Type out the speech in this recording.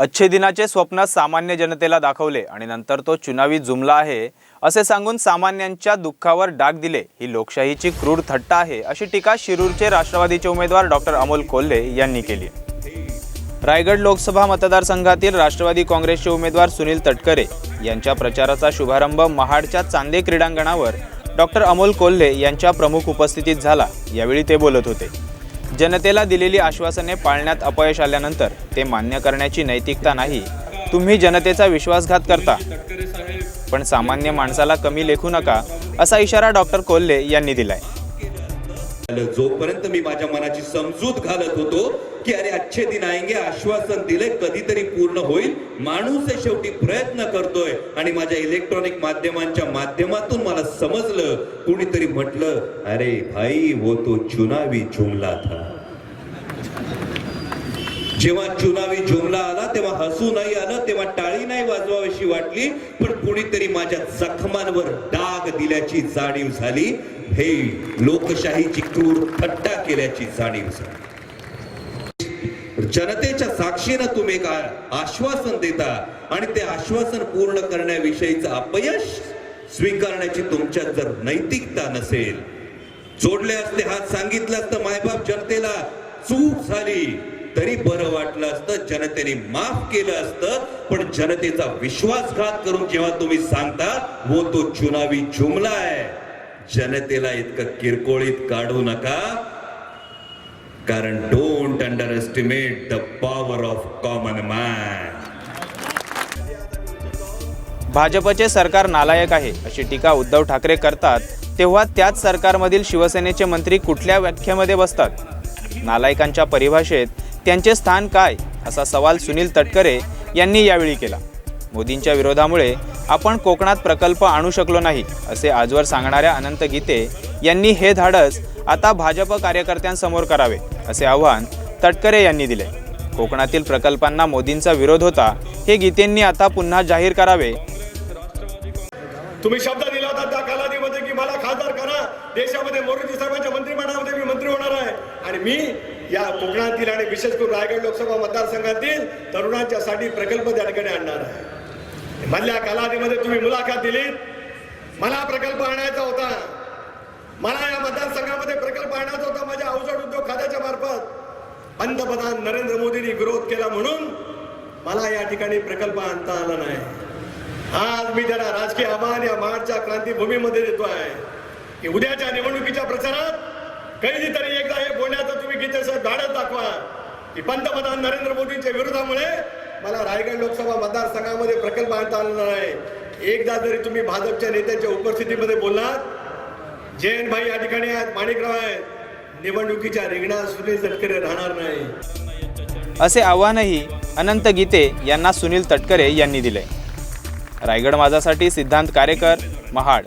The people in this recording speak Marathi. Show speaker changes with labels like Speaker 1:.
Speaker 1: अच्छे दिनाचे स्वप्न सामान्य जनतेला दाखवले आणि नंतर तो चुनावी जुमला आहे असे सांगून सामान्यांच्या दुःखावर डाग दिले. ही लोकशाहीची क्रूर थट्टा आहे अशी टीका शिरूरचे राष्ट्रवादीचे उमेदवार डॉक्टर अमोल कोल्हे यांनी केली. रायगड लोकसभा मतदारसंघातील राष्ट्रवादी काँग्रेसचे उमेदवार सुनील तटकरे यांच्या प्रचाराचा शुभारंभ महाडच्या चांदे क्रीडांगणावर डॉक्टर अमोल कोल्हे यांच्या प्रमुख उपस्थितीत झाला. यावेळी ते बोलत होते. जनतेला दिलेली आश्वासने पाळण्यात अपयश आल्यानंतर ते मान्य करण्याची नैतिकता नाही. तुम्ही जनतेचा विश्वासघात करता. पण सामान्य माणसाला कमी लेखू नका असा इशारा डॉक्टर कोल्हे यांनी दिलाय.
Speaker 2: जोपर्यंत मी माझ्या मनाची समजूत घालत होतो की अरे अच्छे दिन आएंगे आश्वासन दिले कधीतरी पूर्ण होईल माणूस शेवटी प्रयत्न करतोय. आणि माझ्या इलेक्ट्रॉनिक माध्यमांच्या माध्यमातून मला समजलं कुणीतरी म्हटलं अरे भाई वो तो चुनावी झुमला था. जेव्हा चुनावी झुमला आला तेव्हा हसू नाही आलं तेव्हा टाळी नाही वाजवावीशी वाटली पण कुणीतरी माझ्या जखमांवर डाग दिल्याची जाणीव झाली. हे लोकशाहीची क्रूर थट्टा केल्याची जाणीव जनतेच्या साक्षीनं तुम्ही काय आश्वासन देता आणि ते आश्वासन पूर्ण करण्याविषयीचं अपयश स्वीकारण्याची तुमच्यात जर नैतिकता नसेल जोडले असते हात सांगितलं असतं मायबाप जनतेला चूक झाली तरी बरं वाटलं असतं जनतेने माफ केलं असतं पण जनतेचा विश्वासघात करून जेव्हा तुम्ही सांगता वो तो चुनावी जुमला आहे. जनतेला इतकं किरकोळीत काढू नका. कारण don't underestimate the power of common man
Speaker 1: भाजपचे सरकार नालायक आहे अशी टीका उद्धव ठाकरे करतात तेव्हा त्याच सरकारमधील शिवसेनेचे मंत्री कुठल्या व्याख्येमध्ये बसतात? नालायकांच्या परिभाषेत त्यांचे स्थान काय? असा सवाल सुनील तटकरे यांनी यावेळी केला. मोदींच्या विरोधामुळे आपण कोकणात प्रकल्प आणू शकलो नाही असे आजवर सांगणाऱ्या अनंत गीते यांनी हे धाडस आता भाजप कार्यकर्त्यांसमोर करावे असे आव्हान तटकरे यांनी दिले. कोकणातील प्रकल्पांना मोदींचा विरोध होता हे गीतेंनी आता पुन्हा जाहीर करावे.
Speaker 3: तुम्ही शब्द दिला होता त्या कालावधीमध्ये की मला खासदार करा देशामध्ये मोरजी साहेबांच्या मंत्रिमंडळामध्ये मी मंत्री होणार आहे. आणि मी या कोकणातील आणि विशेष करून रायगड लोकसभा मतदारसंघातील तरुणांच्यासाठी प्रकल्प त्या ठिकाणी आणणार आहे. मधल्या कालावधीमध्ये तुम्ही मुलाखत दिलीत मला प्रकल्प आणायचा होता. मला या मतदारसंघामध्ये प्रकल्प आणायचा होता माझ्या अवजड उद्योग खात्याच्या मार्फत. पंतप्रधान नरेंद्र मोदींनी विरोध केला म्हणून मला या ठिकाणी प्रकल्प आणता आला नाही. आज मी त्याला राजकीय आव्हान या महाडच्या क्रांतीभूमीमध्ये देतो आहे की उद्याच्या निवडणुकीच्या प्रचारात कधीतरी एकदा हे बोलण्याचं तुम्ही किती साहेब धाडत दाखवा. की पंतप्रधान नरेंद्र मोदींच्या विरोधामुळे मला रायगड लोकसभा मतदारसंघामध्ये प्रकल्प आणता आलेला नाही. एकदा जरी तुम्ही भाजपच्या नेत्यांच्या उपस्थितीमध्ये बोललात जयंत भाई या ठिकाणी आहेत माणिकराव आहेत निवडणुकीच्या रिंगणात सुनील तटकरे राहणार नाही.
Speaker 1: असे आव्हानही अनंत गीते यांना सुनील तटकरे यांनी दिले. रायगड माझासाठी सिद्धांत कारेकर महाड.